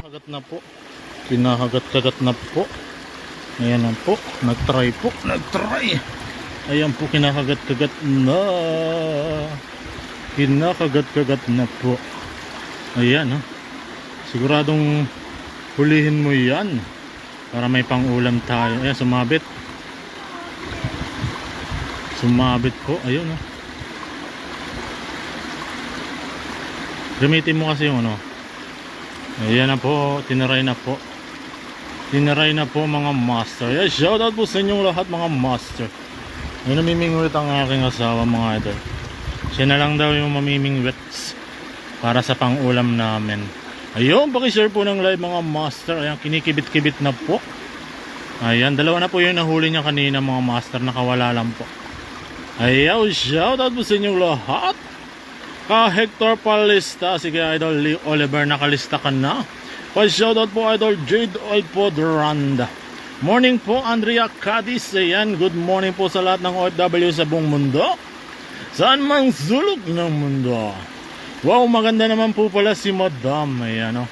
Kagat na po. Pinahagat-kagat na po. Ayan na po. Nag-try po. Nag-try. Ayan po, kinakagat-kagat na. Kinakagat-kagat na po. Ayan, ha. Siguradong hulihin mo yan. Para may pang-ulam tayo. Ayan, sumabit. Sumabit po. Ayun, ha. Gamitin mo kasi yung ano. Ayan na po. Tinaray na po. Tinaray na po mga master. Yeah, shoutout po sa inyong lahat mga master. Ay namimingwit ang aking asawa mga idol. Siya na lang daw yung mamimingwits para sa pang-ulam namin. Ayun, pakishare po ng live mga master. Ayan, kinikibit-kibit na po. Ayan, dalawa na po yung nahuli niya kanina mga master. Nakawala lang po. Ayaw, shoutout po sa inyong lahat. Ka Hector Palista. Sige idol, Lee Oliver, nakalista ka na. Pa-shoutout po idol, Jade Olpodranda. Morning po, Andrea Cadiz. Ayan, good morning po sa lahat ng OFW sa buong mundo. Saan mang sulok ng mundo. Wow, maganda naman po pala si Madam. Ayan, oh.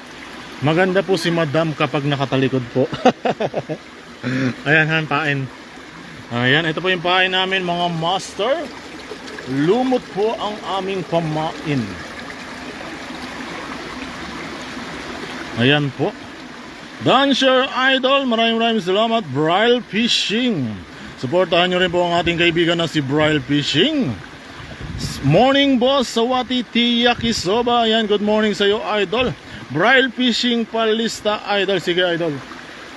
Maganda po si Madam kapag nakatalikod po. Ayan, han, pain. Ayan, ito po yung pain namin mga master. Lumot po ang aming pamain. Ayan po. Dancer Idol, maraming maraming salamat. Braille Fishing. Supportahan nyo rin po ang ating kaibigan na si Braille Fishing. Morning boss, Sawati Tia Kisoba. Ayan, good morning sa iyo, Idol. Braille Fishing palista, Idol. Sige, Idol.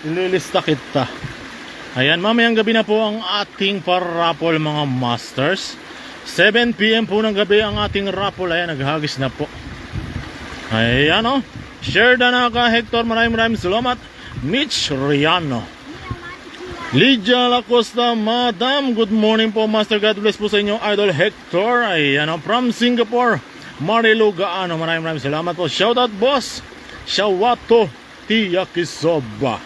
Ililista kita. Ayan, mamayang gabi na po ang ating parapol mga masters. 7pm po ng gabi ang ating rapol. Ayan, naghagis na po. Ayan o. Share na na ka Hector. Maraming maraming salamat. Mitch Riano. Lydia Lacosta, Madam. Good morning po, Master. God bless po sa inyo, Idol Hector. Ayan o. From Singapore. Marilu Gaano. Maraming maraming salamat po. Shoutout, boss. Shawato Tiyakisoba.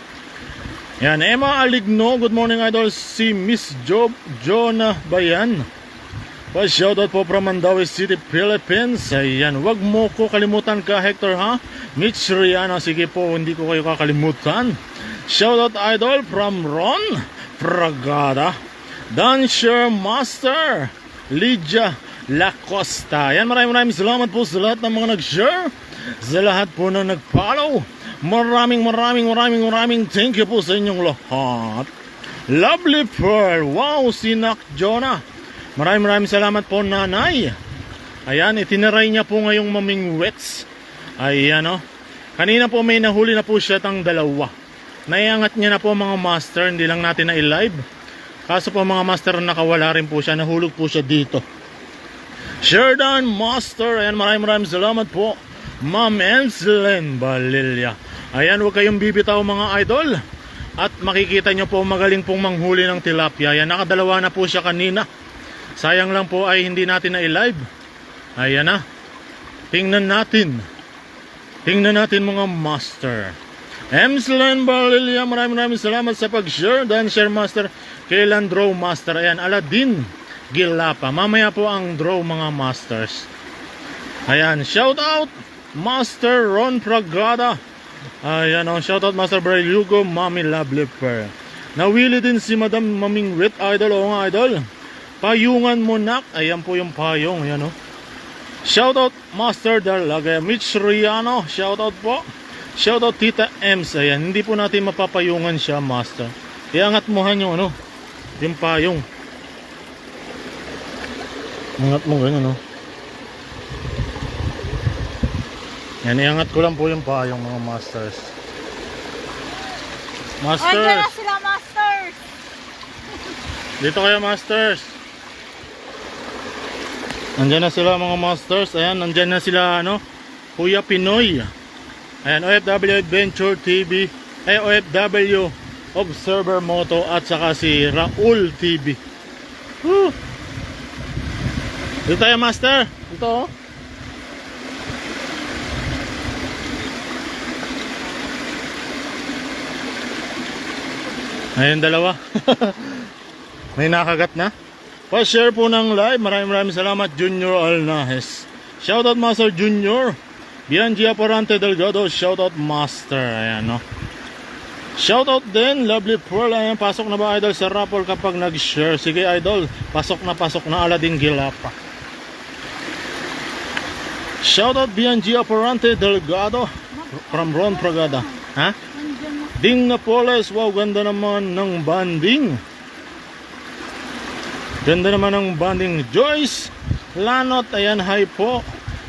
Yan, Emma Aligno. Good morning, Idol. Si Miss Job Jonah Bayan. Pa-shoutout po from Mandawi City, Philippines. Ayan, wag mo ko kalimutan ka, Hector, ha? Mitch Riano, sige po, hindi ko kayo kakalimutan. Shoutout idol from Ron Fragada. Dancer Master, Lydia Lacosta. Ayan, maraming maraming salamat po sa lahat ng mga nag-share. Sa lahat po na nag-follow. Maraming maraming maraming maraming thank you po sa inyong lahat. Lovely Pearl. Wow, sinak Jonah. Maraming maraming salamat po nanay. Ayan, itinaray niya po ngayong maming wets. Ayan o. Kanina po may nahuli na po siya tang dalawa. Naiangat niya na po mga master, hindi lang natin na i-live. Kaso po mga master nakawala rin po siya, nahulog po siya dito. Sheridan Master, ayan maraming maraming salamat po. Ma'am Enslen Balilya. Ayan, huwag kayong bibitaw mga idol. At makikita nyo po magaling pong manghuli ng tilapia. Ayan, nakadalawa na po siya kanina. Sayang lang po ay hindi natin na i-live. Ayan na. Tingnan natin. Tingnan natin mga master. Emslan Balilya, maraming maraming salamat sa pag-share. Dan share master, kailan draw master. Ayan, Aladdin Gilapa. Mamaya po ang draw mga masters. Ayan, shout out Master Ron Pragada. Ayan, oh, shout out Master Bray Lugo, Mami Lovely Pearl. Nawili din si Madam Maming Rit Idol. Oo nga, Idol. Payungan mo nak. Ayan po yung payong. Ayan, oh. Shoutout Master Darlaga, Mitch Riano, shoutout po. Shoutout Tita Ems, ayan, hindi po natin mapapayungan siya, Master. Iangat mo han yung ano, yung payong. Angat mo ganyan, no? Yan, iangat ko lang po yung payong mga Masters. Andiyan na Masters! sila, masters! Dito kayo, Masters! Nandyan na sila mga Masters. Ayan, nandyan na sila, ano, Kuya Pinoy. Ayan, OFW Adventure TV. Ay, OFW Observer Moto at saka si Raul TV. Woo! Dito tayo, Master. Dito, oh. Ayun, dalawa. May nakagat na. Pa-share po ng live. Maraming maraming salamat, Junior Alnahes. Shoutout Master Junior. Bianji Aparante Delgado. Shoutout Master. Ayan, no? Shoutout din, Lovely Pearl. Ayan, pasok na ba idol sa raffle kapag nag-share? Sige idol, pasok na pasok na Aladin Gilapa. Shoutout BNG Aparante Delgado from Ron Pragada. Ha? Ding Napoles, wow, ganda naman ng banding. Ganda naman ng banding. Joyce Lanot, ayan, hi po.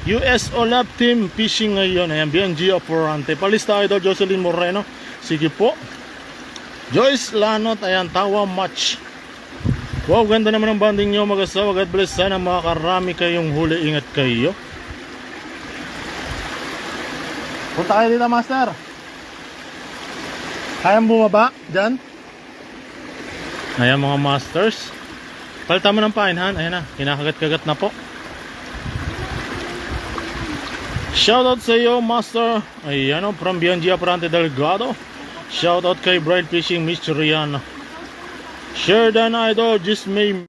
US Olap Team Fishing ngayon. Ayan, BNG Aparante. Palista idol Jocelyn Moreno. Sige po. Joyce Lanot, ayan, tawa match. Wow, ganda naman ng banding nyo mag-asawa. God bless. Sana makakarami kayong huli. Ingat kayo. Punta kayo dito, Master. Kayang bumaba dyan? Ayan mga Masters. Palta mo ng painhan. Ayan na, kinakagat-kagat na po. Shoutout sa iyo, Master. Ayan o, from BNG Aparante Delgado. Shoutout kay Bright Fishing Miss Rihanna. Share dan idol, just may